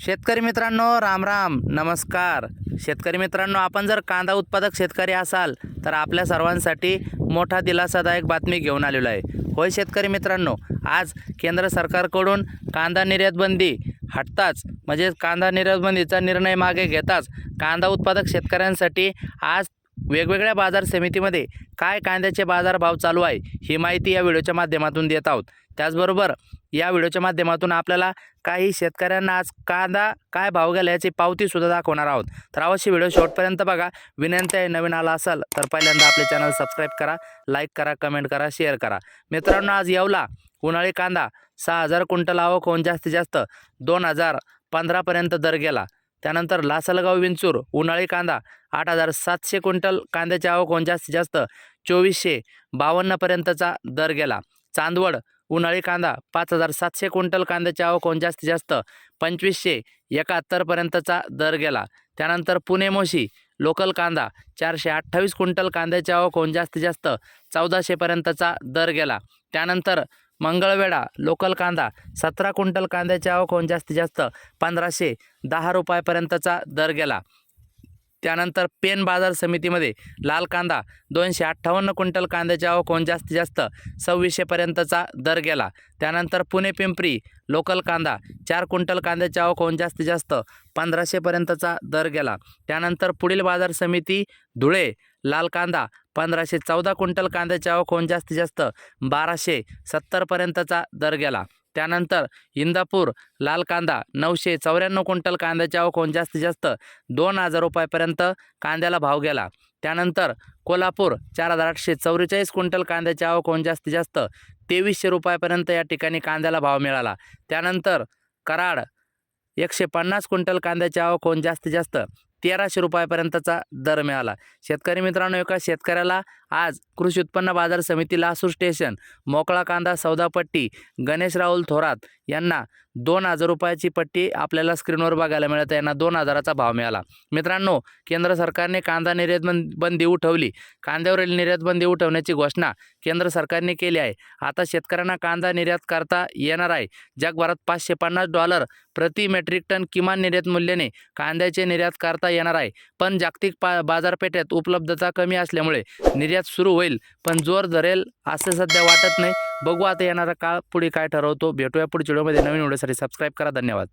शेतकरी मित्रांनो राम राम. नमस्कार. शेतकरी मित्रांनो आपण जर कांदा उत्पादक शेतकरी असाल तर आपल्या सर्वांसाठी मोठा दिलासादायक बातमी घेऊन आलेलो आहे. होय शेतकरी मित्रांनो आज केंद्र सरकारकडून कांदा निर्यातबंदी हटताच म्हणजे कांदा निर्यातबंदीचा निर्णय मागे घेताच कांदा उत्पादक शेतकऱ्यांसाठी आज वेगवेगळ्या बाजार समितीमध्ये काय कांद्याचे बाजारभाव चालू आहे ही माहिती या व्हिडिओच्या माध्यमातून देत आहोत. त्याचबरोबर या व्हिडिओच्या माध्यमातून आपल्याला काही शेतकऱ्यांना आज कांदा काय भाव गेला याची पावतीसुद्धा दाखवणार आहोत. तर अवश्य व्हिडिओ शेवटपर्यंत बघा. विनंती आहे नवीन आला असाल तर पहिल्यांदा आपले चॅनल सबस्क्राईब करा लाईक करा कमेंट करा शेअर करा. मित्रांनो आज येवला उन्हाळी कांदा. सहा हजार क्विंटल आवक होऊन जास्तीत जास्त दोन हजार पंधरापर्यंत दर गेला. त्यानंतर लासलगाव विंचूर उन्हाळी कांदा आठ हजार सातशे क्विंटल कांद्याची आवक होऊन जास्तीत जास्त चोवीसशे बावन्नपर्यंतचा दर गेला. चांदवड उन्हाळी कांदा पाच हजार सातशे क्विंटल कांद्याची आवक होऊन जास्तीत जास्त पंचवीसशे एकाहत्तरपर्यंतचा दर गेला. त्यानंतर पुणे मोशी लोकल कांदा चारशे अठ्ठावीस क्विंटल कांद्याची आवक होऊन जास्तीत जास्त चौदाशेपर्यंतचा दर गेला. त्यानंतर मंगळवेढा लोकल कांदा सतरा क्विंटल कांद्याची आवक होऊन जास्तीत जास्त पंधराशे दहा रुपयापर्यंतचा दर गेला. त्यानंतर पेन बाजार समितीमध्ये लाल कांदा दोनशे अठ्ठावन्न क्विंटल कांद्याची आवक होऊन जास्तीत जास्त सव्वीसशेपर्यंतचा दर गेला. त्यानंतर पुणे पिंपरी लोकल कांदा चार क्विंटल कांद्याची आवक होऊन जास्तीत जास्त पंधराशेपर्यंतचा दर गेला. त्यानंतर पुढील बाजार समिती धुळे लाल कांदा पंधराशे चौदा क्विंटल कांद्याची आवक होऊन जास्तीत जास्त बाराशे सत्तरपर्यंतचा दर गेला. त्यानंतर इंदापूर लाल कांदा नऊशे चौऱ्याण्णव क्विंटल कांद्याची आवक होऊन जास्तीत जास्त दोन हजार रुपयापर्यंत कांद्याला भाव गेला. त्यानंतर कोल्हापूर चार हजार आठशे चौवेचाळीस क्विंटल कांद्याची आवक होऊन जास्तीत जास्त तेवीसशे रुपयापर्यंत या ठिकाणी कांद्याला भाव मिळाला. त्यानंतर कराड एकशे पन्नास क्विंटल कांद्याची आवक होऊन जास्तीत जास्त तेराशे रुपयापर्यंतचा दर मिळाला. शेतकरी मित्रांनो एका शेतकऱ्याला आज कृषी उत्पन्न बाजार समिती लासूर स्टेशन मोकळा कांदा सौदापट्टी गणेश राहुल थोरात यांना दोन हजार रुपयाची पट्टी आपल्याला स्क्रीनवर बघायला मिळत. यांना दोन हजाराचा भाव मिळाला. मित्रांनो केंद्र सरकारने कांदा निर्यात बंदी उठवली. कांद्यावरील निर्यात बंदी उठवण्याची घोषणा केंद्र सरकारने केली आहे. आता शेतकऱ्यांना कांदा निर्यात करता येणार आहे. जगभरात पाचशे पन्नास डॉलर प्रति मेट्रिक टन किमान निर्यात मूल्याने कांद्याचे निर्यात करता येणार आहे. पण जागतिक पा बाजारपेठेत उपलब्धता कमी असल्यामुळे निर्यात सुरू होईल. पण जोर धरेल असं सध्या वाटत नाही. बघू आता येणारा काळ पुढे काय ठरवतो. भेटूया पुढच्या व्हिडिओमध्ये. नवीन व्हिडिओसाठी सबस्क्राईब करा. धन्यवाद.